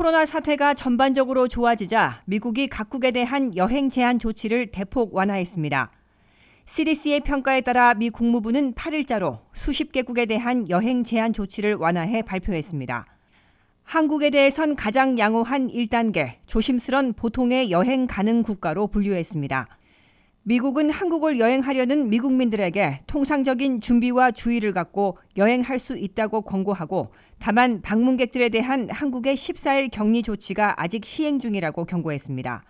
코로나 사태가 전반적으로 좋아지자 미국이 각국에 대한 여행 제한 조치를 대폭 완화했습니다. CDC의 평가에 따라 미 국무부는 8일자로 수십 개국에 대한 여행 제한 조치를 완화해 발표했습니다. 한국에 대해선 가장 양호한 1단계, 조심스런 보통의 여행 가능 국가로 분류했습니다. 미국은 한국을 여행하려는 미국민들에게 통상적인 준비와 주의를 갖고 여행할 수 있다고 권고하고 다만 방문객들에 대한 한국의 14일 격리 조치가 아직 시행 중이라고 경고했습니다.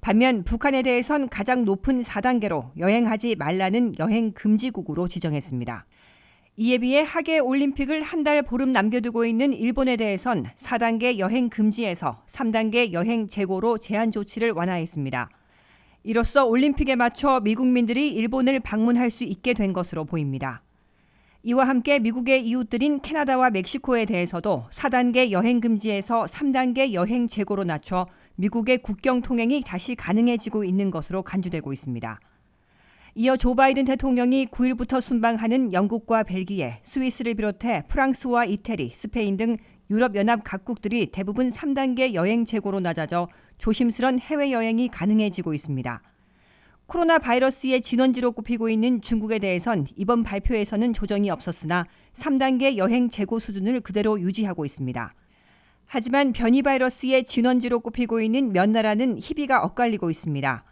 반면 북한에 대해선 가장 높은 4단계로 여행하지 말라는 여행 금지국으로 지정했습니다. 이에 비해 하계 올림픽을 한 달 보름 남겨두고 있는 일본에 대해선 4단계 여행 금지에서 3단계 여행 재고로 제한 조치를 완화했습니다. 이로써 올림픽에 맞춰 미국민들이 일본을 방문할 수 있게 된 것으로 보입니다. 이와 함께 미국의 이웃들인 캐나다와 멕시코에 대해서도 4단계 여행 금지에서 3단계 여행 재고로 낮춰 미국의 국경 통행이 다시 가능해지고 있는 것으로 간주되고 있습니다. 이어 조 바이든 대통령이 9일부터 순방하는 영국과 벨기에, 스위스를 비롯해 프랑스와 이태리, 스페인 등 유럽연합 각국들이 대부분 3단계 여행 재고로 낮아져 조심스런 해외 여행이 가능해지고 있습니다. 코로나 바이러스의 진원지로 꼽히고 있는 중국에 대해선 이번 발표에서는 조정이 없었으나 3단계 여행 재고 수준을 그대로 유지하고 있습니다. 하지만 변이 바이러스의 진원지로 꼽히고 있는 몇 나라는 희비가 엇갈리고 있습니다.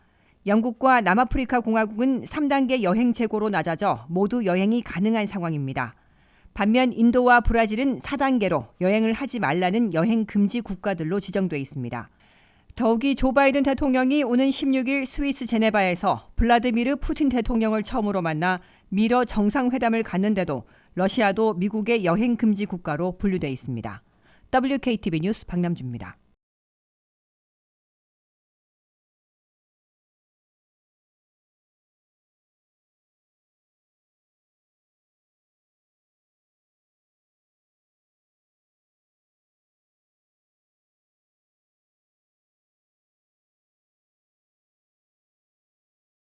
영국과 남아프리카 공화국은 3단계 여행 재고로 낮아져 모두 여행이 가능한 상황입니다. 반면 인도와 브라질은 4단계로 여행을 하지 말라는 여행 금지 국가들로 지정돼 있습니다. 더욱이 조 바이든 대통령이 오는 16일 스위스 제네바에서 블라드미르 푸틴 대통령을 처음으로 만나 미러 정상회담을 갖는데도 러시아도 미국의 여행 금지 국가로 분류돼 있습니다. WKTV 뉴스 박남주입니다.